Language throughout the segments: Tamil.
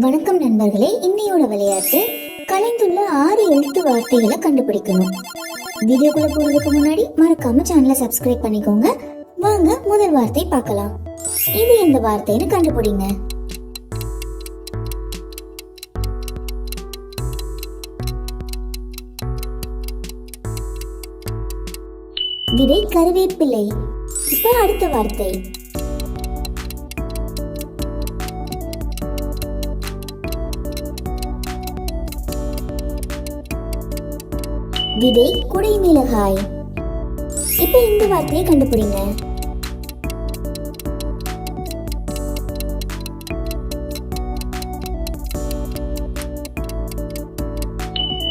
வணக்கம் நண்பர்களே இன்னையோட விளையாட்டு கலைந்துள்ள ஆறு எழுத்து வார்த்தைகளை கண்டுபிடிக்கணும். வீடியோக்குள்ள போறதுக்கு முன்னாடி மறக்காம சேனலை சப்ஸ்கிரைப் பண்ணிக்கோங்க. வாங்க முதல் வார்த்தை பார்க்கலாம். இது எந்த வார்த்தைன்னு கண்டுபிடிங்க. விடை கருவேப்பிள்ளை இப்ப அடுத்த வார்த்தை. விடை குடை மிளகாய். இப்ப இந்த வார்த்தையை கண்டுபிடிங்க.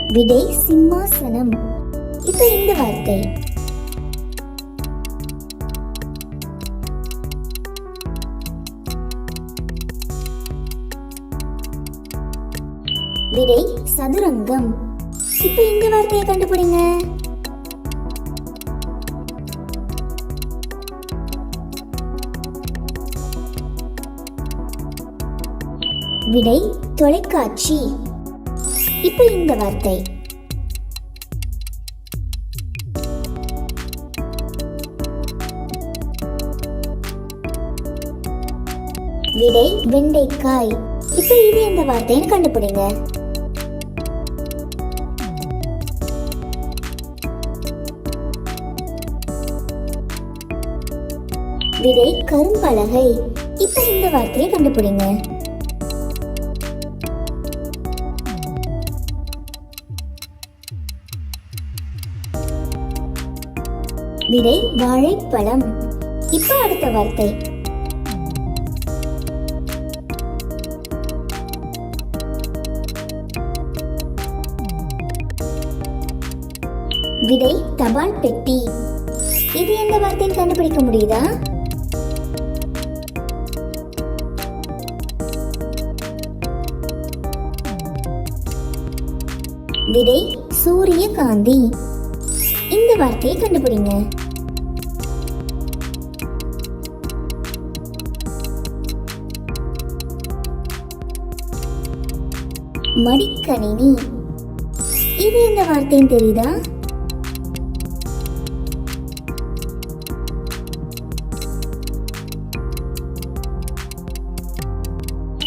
விடை சிம்மாசனம். இப்ப இந்த வார்த்தை. விடை சதுரங்கம். இப்ப இந்த வார்த்தையை கண்டுபிடிங்க. விடை தொலைக்காட்சி. இப்ப இந்த வார்த்தை. விடை வெண்டைக்காய். இப்ப இது எந்த வார்த்தைன்னு கண்டுபிடிங்க. விடை கரும்பலகை இப்ப இந்த வார்த்தையை கண்டுபிடிங்க. விடை வாழைப்பழம். இப்ப அடுத்த வார்த்தை. விடை தபால் பெட்டி. இது எந்த வார்த்தைன்னு கண்டுபிடிக்க முடியுதா? விடை சூரியகாந்தி. இந்த வார்த்தையை கண்டுபிடிங்க. மடிக்கணினி. இது எந்த வார்த்தையும் தெரியுதா?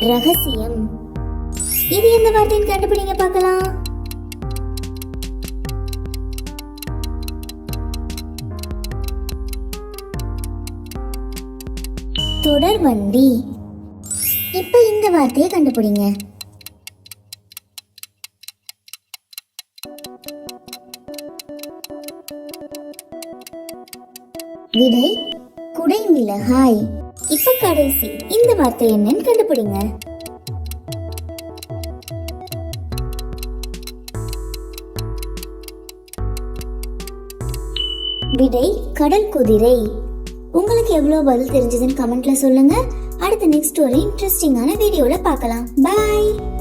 ரகசியம். இது எந்த வார்த்தைன்னு கண்டுபிடிங்க பார்க்கலாம். தொடர் வண்டி இப்ப இந்த வார்த்தையை கண்டுபிடிங்க. விடை குடை மிளகாய் இப்ப கடைசி இந்த வார்த்தை என்னன்னு கண்டுபிடிங்க. விடை கடல் குதிரை. உங்களுக்கு எவ்வளவு பதில் தெரிஞ்சதுன்னு கமெண்ட்ல சொல்லுங்க. அடுத்த நெக்ஸ்ட் ஒரு இன்ட்ரெஸ்டிங்கான வீடியோல பார்க்கலாம். பை